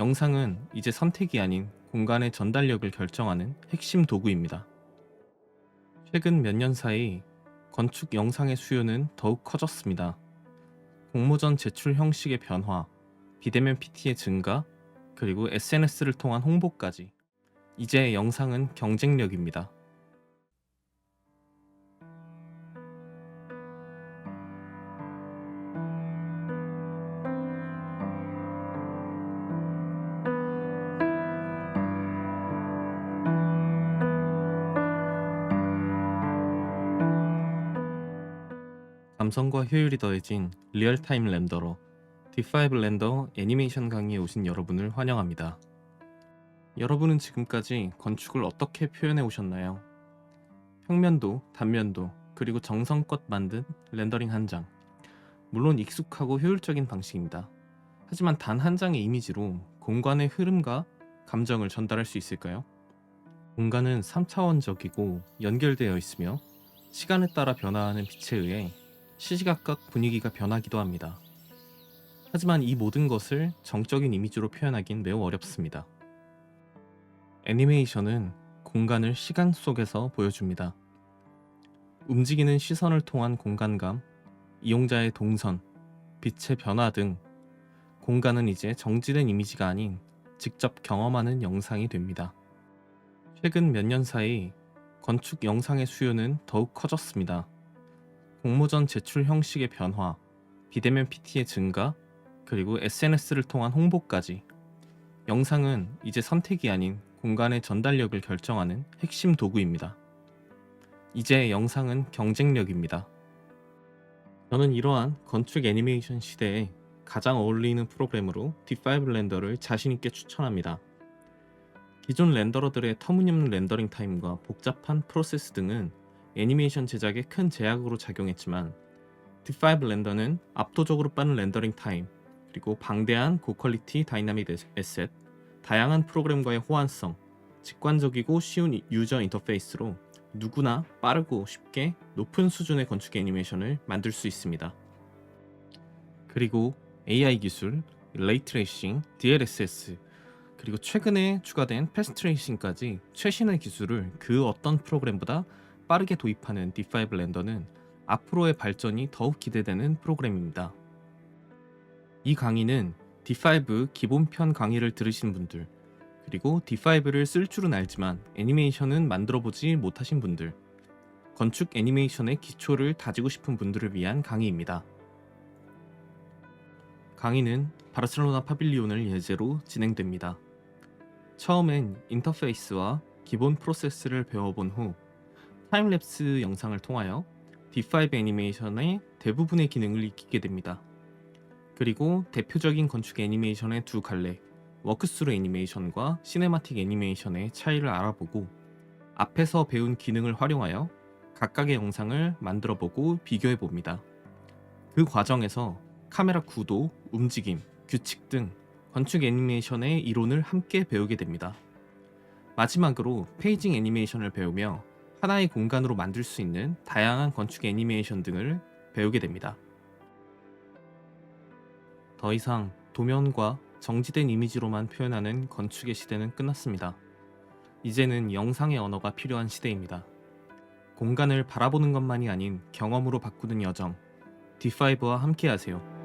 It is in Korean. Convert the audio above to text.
영상은 이제 선택이 아닌 공간의 전달력을 결정하는 핵심 도구입니다. 최근 몇 년 사이 건축 영상의 수요는 더욱 커졌습니다. 공모전 제출 형식의 변화, 비대면 PT의 증가, 그리고 SNS를 통한 홍보까지. 이제 영상은 경쟁력입니다. 감성과 효율이 더해진 리얼타임 렌더러 D5 렌더 애니메이션 강의에 오신 여러분을 환영합니다. 여러분은 지금까지 건축을 어떻게 표현해 오셨나요? 평면도, 단면도, 그리고 정성껏 만든 렌더링 한 장. 물론 익숙하고 효율적인 방식입니다. 하지만 단 한 장의 이미지로 공간의 흐름과 감정을 전달할 수 있을까요? 공간은 3차원적이고 연결되어 있으며 시간에 따라 변화하는 빛에 의해 시시각각 분위기가 변하기도 합니다. 하지만 이 모든 것을 정적인 이미지로 표현하긴 매우 어렵습니다. 애니메이션은 공간을 시간 속에서 보여줍니다. 움직이는 시선을 통한 공간감, 이용자의 동선, 빛의 변화 등 공간은 이제 정지된 이미지가 아닌 직접 경험하는 영상이 됩니다. 최근 몇 년 사이 건축 영상의 수요는 더욱 커졌습니다. 공모전 제출 형식의 변화, 비대면 PT의 증가, 그리고 SNS를 통한 홍보까지. 영상은 이제 선택이 아닌 공간의 전달력을 결정하는 핵심 도구입니다. 이제 영상은 경쟁력입니다. 저는 이러한 건축 애니메이션 시대에 가장 어울리는 프로그램으로 D5 렌더를 자신있게 추천합니다. 기존 렌더러들의 터무니없는 렌더링 타임과 복잡한 프로세스 등은 애니메이션 제작에 큰 제약으로 작용했지만 D5 렌더는 압도적으로 빠른 렌더링 타임, 그리고 방대한 고퀄리티 다이나믹 에셋, 다양한 프로그램과의 호환성, 직관적이고 쉬운 유저 인터페이스로 누구나 빠르고 쉽게 높은 수준의 건축 애니메이션을 만들 수 있습니다. 그리고 AI 기술, 레이트레이싱, DLSS, 그리고 최근에 추가된 패스트레이싱까지 최신의 기술을 그 어떤 프로그램보다 빠르게 도입하는 D5 렌더는 앞으로의 발전이 더욱 기대되는 프로그램입니다. 이 강의는 D5 기본편 강의를 들으신 분들, 그리고 D5를 쓸 줄은 알지만 애니메이션은 만들어 보지 못하신 분들, 건축 애니메이션의 기초를 다지고 싶은 분들을 위한 강의입니다. 강의는 바르셀로나 파빌리온을 예제로 진행됩니다. 처음엔 인터페이스와 기본 프로세스를 배워본 후 타임랩스 영상을 통하여 D5 애니메이션의 대부분의 기능을 익히게 됩니다. 그리고 대표적인 건축 애니메이션의 두 갈래, 워크스루 애니메이션과 시네마틱 애니메이션의 차이를 알아보고 앞에서 배운 기능을 활용하여 각각의 영상을 만들어 보고 비교해 봅니다. 그 과정에서 카메라 구도, 움직임, 규칙 등 건축 애니메이션의 이론을 함께 배우게 됩니다. 마지막으로 페이징 애니메이션을 배우며 하나의 공간으로 만들 수 있는 다양한 건축 애니메이션 등을 배우게 됩니다. 더 이상 도면과 정지된 이미지로만 표현하는 건축의 시대는 끝났습니다. 이제는 영상의 언어가 필요한 시대입니다. 공간을 바라보는 것만이 아닌 경험으로 바꾸는 여정, D5와 함께 하세요.